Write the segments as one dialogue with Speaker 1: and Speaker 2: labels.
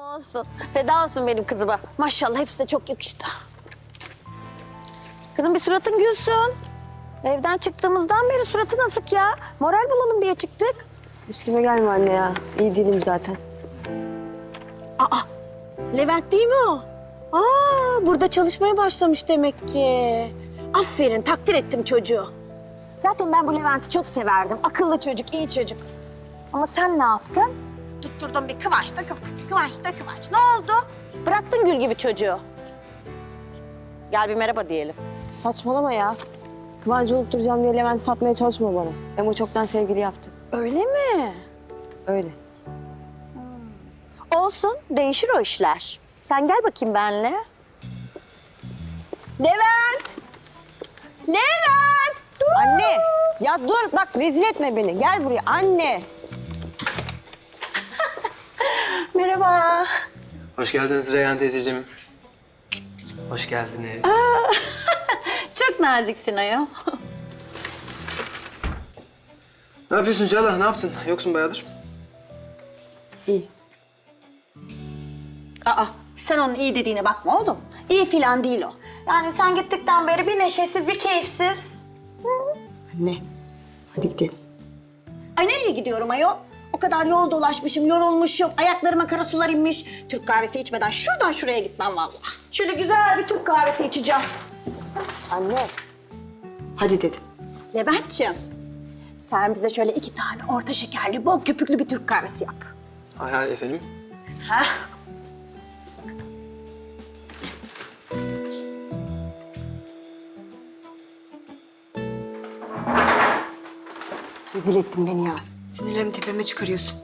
Speaker 1: olsun. Feda olsun benim kızıma. Maşallah hepsi de çok yakıştı. Kızım bir suratın gülsün. Evden çıktığımızdan beri suratın asık ya. Moral bulalım diye çıktık.
Speaker 2: Üstüme gelme anne ya. İyi değilim zaten.
Speaker 1: Aa, Levent değil mi o? Aa, burada çalışmaya başlamış demek ki. Aferin, takdir ettim çocuğu. Zaten ben bu Levent'i çok severdim. Akıllı çocuk, iyi çocuk. Ama sen ne yaptın? Tutturdun bir kıvaç da da kıvaç. Ne oldu? Bıraktın gül gibi çocuğu. Gel bir merhaba diyelim.
Speaker 2: Saçmalama ya. Kıvancı olup duracağım diye Levent satmaya çalışma bana. Hem o çoktan sevgili yaptı.
Speaker 1: Öyle mi?
Speaker 2: Öyle.
Speaker 1: Olsun, değişir o işler. Sen gel bakayım benle. Levent! Levent!
Speaker 2: Anne! Ya dur bak rezil etme beni. Gel buraya anne.
Speaker 1: Merhaba.
Speaker 3: Hoş geldiniz Reyhan teyzeciğim. Hoş geldiniz.
Speaker 1: Çok naziksin ayol.
Speaker 3: Ne yapıyorsun Çağla? Ne yaptın? Yoksun bayağıdır.
Speaker 2: İyi.
Speaker 1: Aa, sen onun iyi dediğine bakma oğlum. İyi filan değil o. Yani sen gittikten beri bir neşesiz, bir keyifsiz.
Speaker 2: Anne. Hadi gidelim.
Speaker 1: Ay nereye gidiyorum ayol? O kadar yol dolaşmışım, yorulmuşum, ayaklarıma kara sular inmiş. Türk kahvesi içmeden şuradan şuraya gitmem vallahi. Şöyle güzel bir Türk kahvesi içeceğim.
Speaker 2: Anne. Hadi dedim.
Speaker 1: Levent'ciğim, sen bize şöyle iki tane orta şekerli, bol köpüklü bir Türk kahvesi yap.
Speaker 3: Hay hay efendim.
Speaker 1: Ha?
Speaker 2: Rezil ettin beni ya. Sinirlerimi tepeme çıkarıyorsun.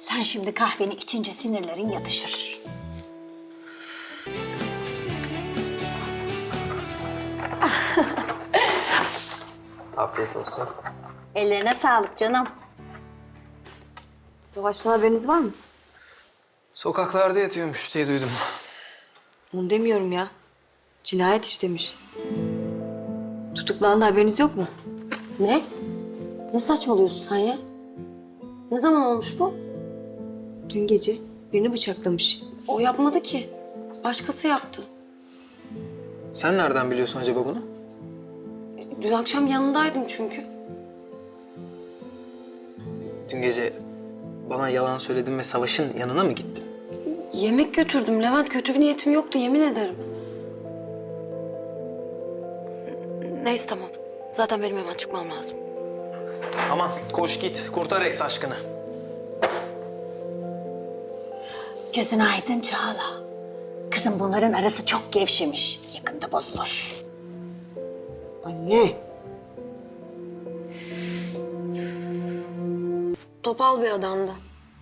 Speaker 1: Sen şimdi kahveni içince sinirlerin yatışır.
Speaker 3: Afiyet olsun.
Speaker 1: Ellerine sağlık canım.
Speaker 2: Savaştan haberiniz var mı?
Speaker 3: Sokaklarda yatıyormuş diye duydum.
Speaker 2: Onu demiyorum ya. Cinayet işlemiş. Tutuklandı haberiniz yok mu?
Speaker 4: Ne? Ne saçmalıyorsun sen ya? Ne zaman olmuş bu?
Speaker 2: Dün gece birini bıçaklamış.
Speaker 4: O yapmadı ki. Başkası yaptı.
Speaker 3: Sen nereden biliyorsun acaba bunu?
Speaker 4: Dün akşam yanındaydım çünkü.
Speaker 3: Dün gece bana yalan söyledin ve Savaş'ın yanına mı gittin?
Speaker 4: Yemek götürdüm Levent. Kötü bir niyetim yoktu yemin ederim. Neyse tamam. Zaten benim hemen çıkmam lazım.
Speaker 3: Aman koş git kurtar ex aşkını.
Speaker 1: Gözün aydın Çağla. Kızım bunların arası çok gevşemiş. Yakında bozulur.
Speaker 2: Anne.
Speaker 4: Topal bir adamdı.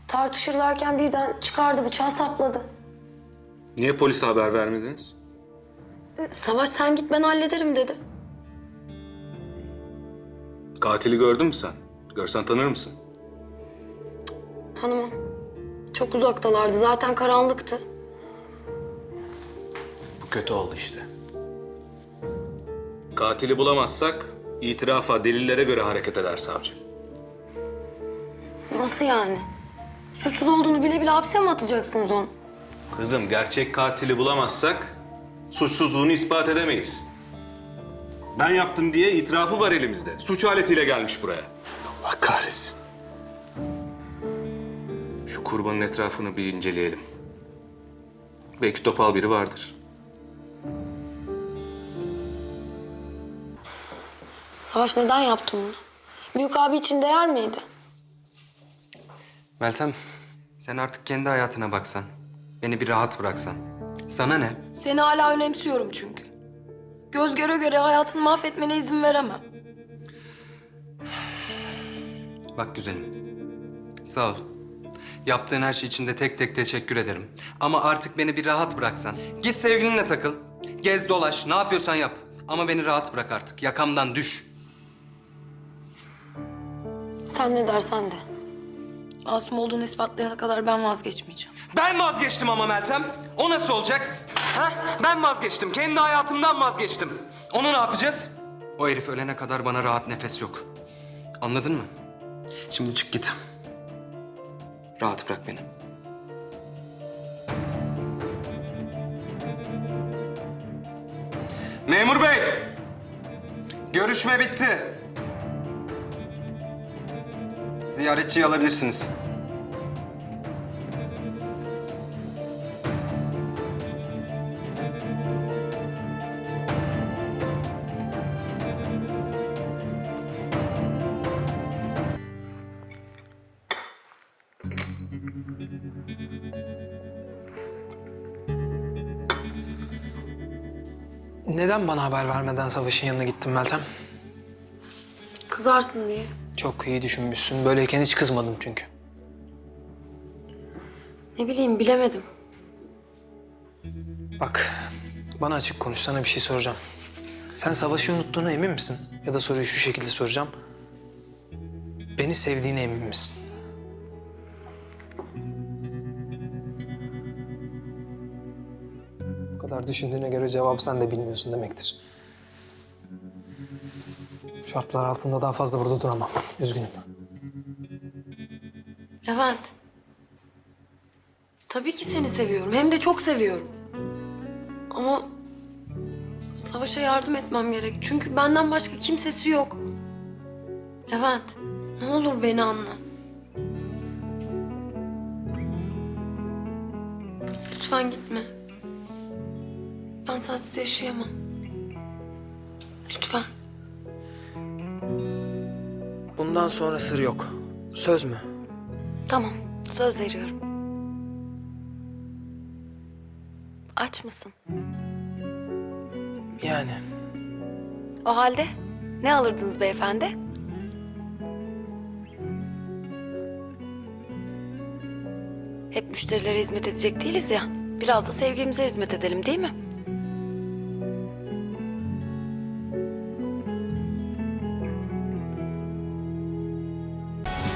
Speaker 4: Tartışırlarken birden çıkardı bıçağı sapladı.
Speaker 5: Niye polise haber vermediniz?
Speaker 4: E, Savaş sen git ben hallederim dedi.
Speaker 5: Katili gördün mü sen? Görsen tanır mısın?
Speaker 4: Tanımam. Çok uzaktalardı. Zaten karanlıktı.
Speaker 3: Bu kötü oldu işte.
Speaker 5: Katili bulamazsak itirafa, delillere göre hareket eder savcı.
Speaker 4: Nasıl yani? Suçsuz olduğunu bile bile hapse mi atacaksınız onu?
Speaker 5: Kızım gerçek katili bulamazsak suçsuzluğunu ispat edemeyiz. Ben yaptım diye itirafı var elimizde. Suç aletiyle gelmiş buraya.
Speaker 3: Allah kahretsin.
Speaker 5: Şu kurbanın etrafını bir inceleyelim. Belki topal biri vardır.
Speaker 4: Savaş neden yaptı bunu? Büyük abi için değer miydi?
Speaker 6: Meltem, sen artık kendi hayatına baksan. Beni bir rahat bıraksan. Sana ne?
Speaker 7: Seni hala önemsiyorum çünkü. Göz göre göre hayatını mahvetmene izin veremem.
Speaker 6: Bak güzelim. Sağ ol. Yaptığın her şey için de tek tek teşekkür ederim. Ama artık beni bir rahat bıraksan. Git sevgilinle takıl. Gez dolaş, ne yapıyorsan yap. Ama beni rahat bırak artık. Yakamdan düş.
Speaker 4: Sen ne dersen de.
Speaker 7: Masum olduğunu ispatlayana kadar ben vazgeçmeyeceğim.
Speaker 6: Ben vazgeçtim ama Meltem. O nasıl olacak? Ha? Ben vazgeçtim. Kendi hayatımdan vazgeçtim. Onu ne yapacağız? O herif ölene kadar bana rahat nefes yok. Anladın mı? Şimdi çık git. Rahat bırak beni. Memur bey! Görüşme bitti. Ziyaretçiyi alabilirsiniz.
Speaker 3: Neden bana haber vermeden Savaş'ın yanına gittin Meltem?
Speaker 7: Kızarsın diye.
Speaker 3: Çok iyi düşünmüşsün. Böyleyken hiç kızmadım çünkü.
Speaker 7: Ne bileyim bilemedim.
Speaker 3: Bak, bana açık konuş. Sana bir şey soracağım. Sen Savaş'ı unuttuğuna emin misin? Ya da soruyu şu şekilde soracağım. Beni sevdiğine emin misin? Kadar düşündüğüne göre cevabı sen de bilmiyorsun demektir. Şartlar altında daha fazla burada duramam. Üzgünüm.
Speaker 7: Levent. Tabii ki seni seviyorum. Hem de çok seviyorum. Ama Savaş'a yardım etmem gerek. Çünkü benden başka kimsesi yok. Levent, ne olur beni anla. Lütfen gitme. Ben sensiz yaşayamam. Lütfen.
Speaker 3: Bundan sonra sır yok. Söz mü?
Speaker 7: Tamam, söz veriyorum. Aç mısın?
Speaker 3: Yani.
Speaker 7: O halde ne alırdınız beyefendi? Hep müşterilere hizmet edecek değiliz ya. Biraz da sevgimize hizmet edelim değil mi?